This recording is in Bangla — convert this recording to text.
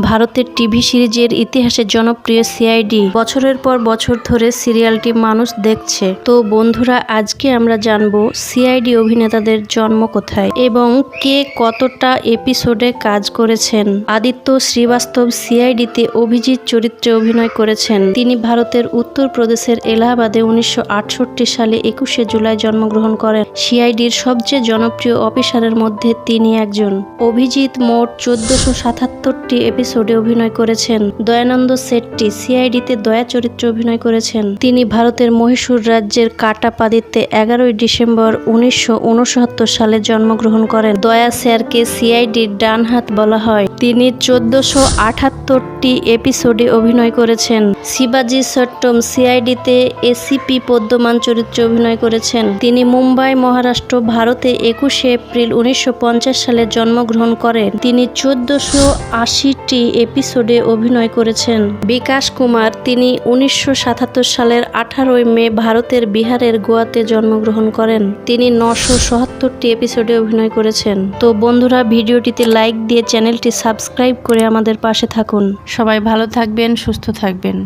ভারতের টিভি সিরিজের ইতিহাসে জনপ্রিয় সিআইডি। বছরের পর বছর ধরে সিরিয়ালটি মানুষ দেখছে। তো বন্ধুরা, আজকে আমরা জানব সিআইডি অভিনেতাদের জন্ম কোথায় এবং কে কতটা এপিসোডে কাজ করেছেন। আদিত্য শ্রীবাস্তব সিআইডিতে অভিজিৎ চরিত্রে অভিনয় করেছেন। তিনি ভারতের উত্তরপ্রদেশের এলাহাবাদে উনিশশো আটষট্টি সালে একুশে জুলাই জন্মগ্রহণ করেন। সিআইডির সবচেয়ে জনপ্রিয় অফিসারের মধ্যে তিনি একজন। অভিজিৎ মোট চোদ্দশো সাতাত্তরটি এপিসোডে অভিনয় করেছেন। দয়ানন্দ সেট্টি সিআইডিতে দয়া চরিত্রে অভিনয় করেছেন। তিনি ভারতের মহীশূর রাজ্যের কাটাপাদিতে এগারোই ডিসেম্বর উনিশশো উনসত্তর সালে জন্মগ্রহণ করেন। দয়া স্যারকে সিআইডির ডান হাত বলা হয়। তিনি চোদ্দশো আটাত্তরটি এপিসোডে অভিনয় করেছেন। শিবাজি সট্টম সিআইডিতে এসিপি পদ্মমান চরিত্রে অভিনয় করেছেন। তিনি মুম্বাই, মহারাষ্ট্র, ভারতে একুশে এপ্রিল উনিশশো পঞ্চাশ সালে জন্মগ্রহণ করেন। তিনি চোদ্দশো আশিটি এপিসোডে অভিনয় করেছেন। বিকাশ কুমার, তিনি উনিশশো সাতাত্তর সালের আঠারোই মে ভারতের বিহারের গোয়াতে জন্মগ্রহণ করেন। তিনি নশো সহাত্তরটি এপিসোডে অভিনয় করেছেন। তো বন্ধুরা, ভিডিওটিতে লাইক দিয়ে চ্যানেলটি সাবস্ক্রাইব করে আমাদের পাশে থাকুন। সবাই ভালো থাকবেন, সুস্থ থাকবেন।